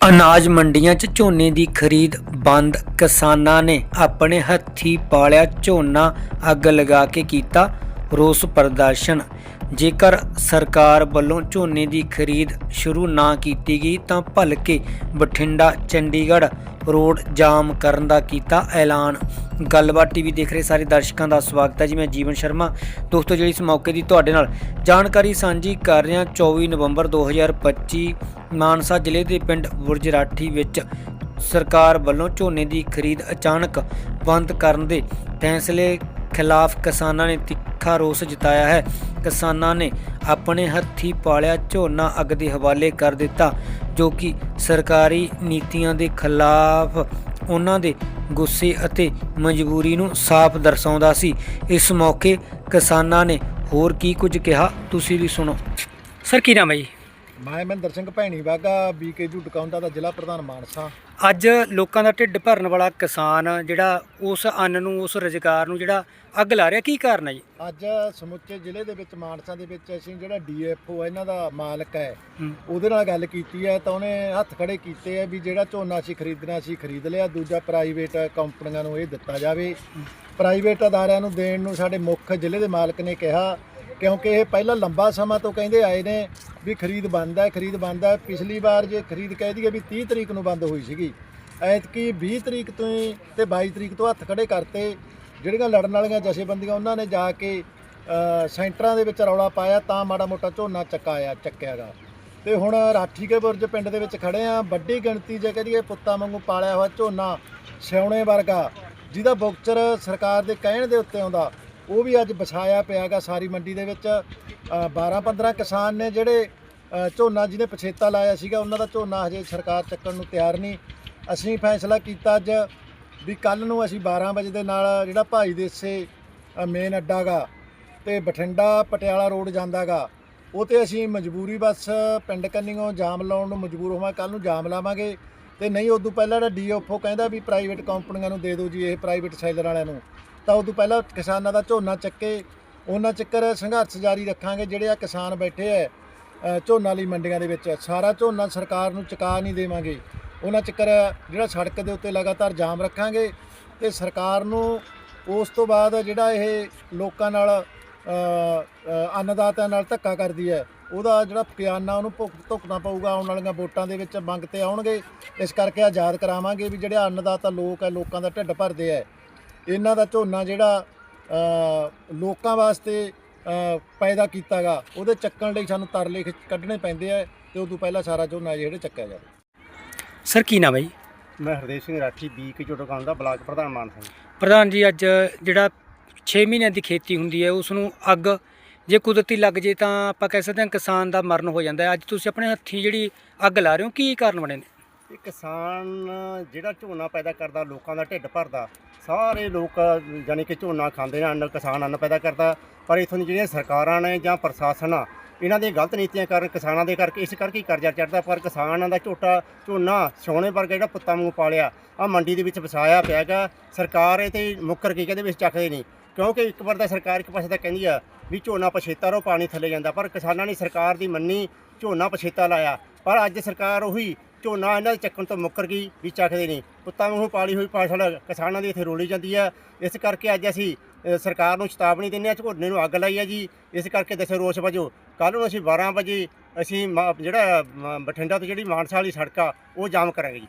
ਅਨਾਜ ਮੰਡੀਆਂ 'ਚ ਝੋਨੇ ਦੀ ਖਰੀਦ ਬੰਦ। ਕਿਸਾਨਾਂ ਨੇ ਆਪਣੇ ਹੱਥੀ ਪਾਲਿਆ ਝੋਨਾ, ਅੱਗ ਲਗਾ ਕੇ ਕੀਤਾ ਰੋਸ ਪ੍ਰਦਰਸ਼ਨ। ਜੇਕਰ ਸਰਕਾਰ ਵੱਲੋਂ ਝੋਨੇ ਦੀ ਖਰੀਦ ਸ਼ੁਰੂ ਨਾ ਕੀਤੀ ਗਈ, ਤਾਂ ਭਲਕੇ ਬਠਿੰਡਾ, ਚੰਡੀਗੜ੍ਹ ਰੋਡ ਜਾਮ ਕਰਨ ਦਾ ਕੀਤਾ ਐਲਾਨ। ਗੱਲਬਾਤ ਟੀਵੀ ਦੇਖ ਰਹੇ ਸਾਰੇ ਦਰਸ਼ਕਾਂ ਦਾ ਸਵਾਗਤ ਹੈ ਜੀ। ਮੈਂ ਜੀਵਨ ਸ਼ਰਮਾ। ਦੋਸਤੋ, ਜਿਹੜੀ ਇਸ ਮੌਕੇ ਦੀ ਤੁਹਾਡੇ ਨਾਲ ਜਾਣਕਾਰੀ ਸਾਂਝੀ ਕਰ ਰਿਹਾ 24 ਨਵੰਬਰ 2025 ਮਾਨਸਾ ਜ਼ਿਲ੍ਹੇ ਦੇ ਪਿੰਡ ਬੁਰਜਰਾਠੀ ਵਿੱਚ ਸਰਕਾਰ ਵੱਲੋਂ ਝੋਨੇ ਦੀ ਖਰੀਦ ਅਚਾਨਕ ਬੰਦ ਕਰਨ ਦੇ ਫੈਸਲੇ ਖਿਲਾਫ ਕਿਸਾਨਾਂ ਨੇ ਤਿੱਖਾ ਰੋਸ ਜਤਾਇਆ ਹੈ। ਕਿਸਾਨਾਂ ਨੇ ਆਪਣੇ ਹੱਥੀ ਪਾਲਿਆ ਝੋਨਾ ਅੱਗ ਦੇ ਹਵਾਲੇ ਕਰ ਦਿੱਤਾ, ਜੋ ਕਿ ਸਰਕਾਰੀ ਨੀਤੀਆਂ ਦੇ ਖਿਲਾਫ ਉਹਨਾਂ ਦੇ ਗੁੱਸੇ ਅਤੇ ਮਜਬੂਰੀ ਨੂੰ ਸਾਫ਼ ਦਰਸਾਉਂਦਾ ਸੀ। ਇਸ ਮੌਕੇ ਕਿਸਾਨਾਂ ਨੇ ਹੋਰ ਕੀ ਕੁਝ ਕਿਹਾ, ਤੁਸੀਂ ਵੀ ਸੁਣੋ। ਸਰ, ਕੀ ਨਾਮ ਹੈ ਜੀ? ਮੈਂ ਮਹਿੰਦਰ ਸਿੰਘ ਭੈਣੀ ਬਾਗਾ ਬੀਕੇਯੂ ਟਿਕਾਉਂਦਾ ਦਾ ਜ਼ਿਲ੍ਹਾ ਪ੍ਰਧਾਨ ਮਾਨਸਾ। ਅੱਜ ਲੋਕਾਂ ਦਾ ਢਿੱਡ ਭਰਨ ਵਾਲਾ ਕਿਸਾਨ ਜਿਹੜਾ ਉਸ ਅੰਨ ਨੂੰ ਉਸ ਰੁਜ਼ਗਾਰ ਨੂੰ ਜਿਹੜਾ ਅੱਗ ਲਾ ਰਿਹਾ ਕੀ ਕਾਰਨ ਹੈ ਜੀ? ਅੱਜ ਸਮੁੱਚੇ ਜ਼ਿਲ੍ਹੇ ਦੇ ਵਿੱਚ ਮਾਨਸਾ ਦੇ ਵਿੱਚ ਅਸੀਂ ਜਿਹੜਾ ਡੀਐਫਓ ਇਹਨਾਂ ਦਾ ਮਾਲਕ ਹੈ ਹੂੰ। ਉਹਦੇ ਨਾਲ ਗੱਲ ਕੀਤੀ ਹੈ ਤਾਂ ਉਹਨੇ ਹੱਥ ਖੜੇ ਕੀਤੇ ਆ ਵੀ ਜਿਹੜਾ ਝੋਨਾ ਅਸੀਂ ਖਰੀਦਣਾ ਸੀ ਖਰੀਦ ਲਿਆ ਦੂਜਾ ਪ੍ਰਾਈਵੇਟ ਕੰਪਨੀਆਂ ਨੂੰ ਇਹ ਦਿੱਤਾ ਜਾਵੇ। ਪ੍ਰਾਈਵੇਟ ਅਦਾਰਿਆਂ ਨੂੰ ਦੇਣ ਨੂੰ ਸਾਡੇ ਮੁੱਖ ਜ਼ਿਲ੍ਹੇ ਦੇ ਮਾਲਕ ਨੇ ਕਿਹਾ ਕਿਉਂਕਿ ਇਹ ਪਹਿਲਾਂ ਲੰਬਾ ਸਮਾਂ ਤੋਂ ਕਹਿੰਦੇ ਆਏ ਨੇ ਵੀ ਖਰੀਦ ਬੰਦ ਹੈ, ਖਰੀਦ ਬੰਦ ਹੈ। ਪਿਛਲੀ ਵਾਰ ਜੇ ਖਰੀਦ ਕਹਿ ਦਈਏ ਵੀ 30 ਤਰੀਕ ਨੂੰ ਬੰਦ ਹੋਈ ਸੀਗੀ। ਐਤਕੀ 20 ਤਰੀਕ ਤੋਂ ਹੀ ਤੇ 22 ਤਰੀਕ ਤੋਂ ਹੱਥ ਖੜੇ ਕਰਤੇ। ਜਿਹੜੀਆਂ ਲੜਨ ਵਾਲੀਆਂ ਜਥੇਬੰਦੀਆਂ ਉਹਨਾਂ ਨੇ ਜਾ ਕੇ ਸੈਂਟਰਾਂ ਦੇ ਵਿੱਚ ਰੌਲਾ ਪਾਇਆ, ਤਾਂ ਮਾੜਾ ਮੋਟਾ ਝੋਨਾ ਚੱਕਾਇਆ, ਚੱਕਿਆਗਾ। ਤੇ ਹੁਣ ਰਾਠੀ ਕੇ ਬੁਰਜ ਪਿੰਡ ਦੇ ਵਿੱਚ ਖੜੇ ਆ ਵੱਡੀ ਗਿਣਤੀ ਜੇ ਕਹਦੀਏ ਪੁੱਤਾਂ ਵਾਂਗੂ ਪਾਲਿਆ ਹੋਇਆ ਝੋਨਾ ਸਿਉਣੇ ਵਰਗਾ, ਜਿਹਦਾ ਬੁਕਚਰ ਸਰਕਾਰ ਦੇ ਕਹਿਣ ਦੇ ਉੱਤੇ ਆਉਂਦਾ। ਉਹ ਵੀ ਅੱਜ ਵਿਛਾਇਆ ਪਿਆਗਾ ਸਾਰੀ ਮੰਡੀ ਦੇ ਵਿੱਚ। 12-15 ਕਿਸਾਨ ਨੇ ਜਿਹੜੇ ਝੋਨਾ ਜਿਹਨੇ ਪਛੇਤਾ ਲਾਇਆ ਸੀਗਾ, ਉਹਨਾਂ ਦਾ ਝੋਨਾ ਹਜੇ ਸਰਕਾਰ ਚੱਕਣ ਨੂੰ ਤਿਆਰ ਨਹੀਂ। ਅਸੀਂ ਫੈਸਲਾ ਕੀਤਾ ਅੱਜ ਵੀ ਕੱਲ ਨੂੰ ਅਸੀਂ 12 ਵਜੇ ਦੇ ਨਾਲ ਜਿਹੜਾ ਭਾਈ ਦੇਸੇ ਮੇਨ ਅੱਡਾਗਾ ਤੇ ਬਠਿੰਡਾ ਪਟਿਆਲਾ ਰੋਡ ਜਾਂਦਾਗਾ ਉਹ ਤੇ ਅਸੀਂ ਮਜਬੂਰੀ ਬਸ ਪਿੰਡ ਕੰਨੀਓਂ ਜਾਮ ਲਾਉਣ ਨੂੰ ਮਜਬੂਰ ਹੋਵਾਂ ਕੱਲ ਨੂੰ ਜਾਮ ਲਾਵਾਂਗੇ। ਤੇ ਨਹੀਂ, ਉਦੋਂ ਪਹਿਲਾਂ ਜਿਹੜਾ ਡੀਓਫਓ ਕਹਿੰਦਾ ਵੀ ਪ੍ਰਾਈਵੇਟ ਕੰਪਨੀਆਂ ਨੂੰ ਦੇ ਦਿਓ ਜੀ, ਇਹ ਪ੍ਰਾਈਵੇਟ ਸੈਲਰ ਵਾਲਿਆਂ ਨੂੰ। ਤਾਂ ਉਦੋਂ ਪਹਿਲਾਂ ਕਿਸਾਨਾਂ ਦਾ ਝੋਨਾ ਚੱਕੇ, ਉਹਨਾਂ ਚੱਕਰ ਸੰਘਰਸ਼ ਜਾਰੀ ਰੱਖਾਂਗੇ ਜਿਹੜੇ ਆ ਕਿਸਾਨ ਬੈਠੇ ਐ ਝੋਨਾ ਲਈ ਮੰਡੀਆਂ ਦੇ ਵਿੱਚ। ਸਾਰਾ ਝੋਨਾ ਸਰਕਾਰ ਨੂੰ ਚੁਕਾ ਨਹੀਂ ਦੇਵਾਂਗੇ। ਉਹਨਾਂ ਚੱਕਰ ਜਿਹੜਾ ਸੜਕ ਦੇ ਉੱਤੇ ਲਗਾਤਾਰ ਜਾਮ ਰੱਖਾਂਗੇ ਤੇ ਸਰਕਾਰ ਨੂੰ ਉਸ ਤੋਂ ਬਾਅਦ ਜਿਹੜਾ ਇਹ ਲੋਕਾਂ ਨਾਲ ਅੰਨਦਾਤਾ ਨਾਲ ਧੱਕਾ ਕਰਦੀ ਹੈ ਉਹਦਾ ਜਿਹੜਾ ਕਿਆਨਾ ਉਹਨੂੰ ਭੁਗ- ਭੁਗਤਣਾ ਪਊਗਾ, ਆਉਣ ਵਾਲੀਆਂ ਵੋਟਾਂ ਦੇ ਵਿੱਚ ਮੰਗ ਤੇ ਆਉਣਗੇ। ਇਸ ਕਰਕੇ ਆਜ਼ਾਦ ਕਰਾਵਾਂਗੇ ਵੀ ਜਿਹੜੇ ਅੰਨਦਾਤਾ ਲੋਕ ਹੈ ਲੋਕਾਂ ਦਾ ਢਿੱਡ ਭਰਦੇ ਹੈ ਇਹਨਾਂ ਦਾ ਝੋਨਾ ਜਿਹੜਾ ਅ, ਲੋਕਾਂ ਵਾਸਤੇ ਪੈਦਾ ਕੀਤਾਗਾ ਉਹਦੇ ਚੱਕਣ ਲਈ ਸਾਨੂੰ ਤਰਲੇ ਖਿੱਚ- ਕੱਢਣੇ ਪੈਂਦੇ ਆ ਤੇ ਉਦੋਂ ਪਹਿਲਾਂ ਸਾਰਾ ਝੋਨਾ ਜਿਹੜੇ ਚੱਕਿਆ ਜਾਵੇ। ਸਰ ਕੀ ਨਾਮ ਹੈ ਜੀ? ਮੈਂ ਹਰਦੇਵ ਸਿੰਘ ਰਾਠੀ ਬੀ ਕੇ ਚੋਟਕਾਲ ਦਾ ਬਲਾਕ ਪ੍ਰਧਾਨ ਮਾਨਸਾ ਜੀ। ਪ੍ਰਧਾਨ ਜੀ ਅੱਜ ਜਿਹੜਾ 6 ਮਹੀਨਿਆਂ ਦੀ ਖੇਤੀ ਹੁੰਦੀ ਹੈ ਉਸ ਨੂੰ ਅੱਗ ਜੇ ਕੁਦਰਤੀ ਲੱਗ ਜੇ ਤਾਂ ਆਪਾਂ ਕਹਿ ਸਕਦੇ ਹਾਂ ਕਿਸਾਨ ਦਾ ਮਰਨ ਹੋ ਜਾਂਦਾ ਹੈ। ਅੱਜ ਤੁਸੀਂ ਆਪਣੇ ਹੱਥੀਂ ਜਿਹੜੀ ਅੱਗ ਲਾ ਰਹੇ ਹੋ ਕੀ ਕਾਰਨ ਬਣੇ ਨੇ? ਇਹ ਕਿਸਾਨ ਜਿਹੜਾ ਝੋਨਾ ਪੈਦਾ ਕਰਦਾ, ਲੋਕਾਂ ਦਾ ਢਿੱਡ ਭਰਦਾ, ਸਾਰੇ ਲੋਕ ਜਾਨੀ ਕਿ ਝੋਨਾ ਖਾਂਦੇ ਨੇ, ਅੰਨ, ਕਿਸਾਨ ਅੰਨ ਪੈਦਾ ਕਰਦਾ। ਪਰ ਇਥੋਂ ਦੀ ਜਿਹੜੀਆਂ ਸਰਕਾਰਾਂ ਨੇ ਜਾਂ ਪ੍ਰਸ਼ਾਸਨ ਆ, ਇਹਨਾਂ ਦੀਆਂ ਗਲਤ ਨੀਤੀਆਂ ਕਾਰਨ ਕਿਸਾਨਾਂ ਦੇ ਕਰਕੇ ਇਸ ਕਰਕੇ ਕਰਜ਼ਾ ਚੜਦਾ ਪਰ ਕਿਸਾਨਾਂ ਦਾ ਝੋਟਾ, ਝੋਨਾ ਸੋਨੇ ਵਰਗਾ ਜਿਹੜਾ ਪੁੱਤਾਂ ਵਾਂਗੂ ਪਾਲਿਆ ਆ ਮੰਡੀ ਦੇ ਵਿੱਚ ਵਸਾਇਆ ਪਿਆਗਾ ਸਰਕਾਰ ਇਹ ਤੇ ਮੁੱਕਰ ਕੇ ਕਹਿੰਦੇ ਵਿੱਚ ਚੱਕਦੇ ਨਹੀਂ, ਕਿਉਂਕਿ ਇੱਕ ਵਾਰ ਤਾਂ ਸਰਕਾਰ ਇੱਕ ਪਾਸੇ ਤਾਂ ਕਹਿੰਦੀ ਆ ਵੀ ਝੋਨਾ ਪਛੇਤਾ ਰੋ ਪਾਣੀ ਥੱਲੇ ਜਾਂਦਾ, ਪਰ ਕਿਸਾਨਾਂ ਨੇ ਸਰਕਾਰ ਦੀ ਮੰਨੀ, ਝੋਨਾ ਪਛੇਤਾ ਲਾਇਆ। ਪਰ ਅੱਜ ਸਰਕਾਰ ਉਹੀ ਝੋਨਾ ਇਹਨਾਂ ਦੇ ਚੱਕਣ ਤੋਂ ਮੁੱਕਰ ਗਈ ਵੀ ਚੱਕਦੇ ਨਹੀਂ। ਕੁੱਤਾ ਵਾਂਗੂ ਪਾਲੀ ਹੋਈ ਫਸਲ ਕਿਸਾਨਾਂ ਦੀ ਇੱਥੇ ਰੋਲੀ ਜਾਂਦੀ ਹੈ ਇਸ ਕਰਕੇ ਅੱਜ ਅਸੀਂ ਅ, ਸਰਕਾਰ ਨੂੰ ਚੇਤਾਵਨੀ ਦਿੰਦੇ ਹਾਂ ਝੋਨੇ ਨੂੰ ਅੱਗ ਲਾਈ ਹੈ ਜੀ। ਇਸ ਕਰਕੇ ਦੱਸੋ ਰੋਸ ਵਜੋਂ। ਕੱਲ ਨੂੰ ਅਸੀਂ 12 ਵਜੇ ਅਸੀਂ ਮਾ- ਜਿਹੜਾ ਮ, ਬਠਿੰਡਾ ਤੋਂ ਜਿਹੜੀ ਮਾਨਸਾ ਵਾਲੀ ਸੜਕ ਆ ਉਹ ਜਾਮ ਕਰਾਂਗੇ ਜੀ।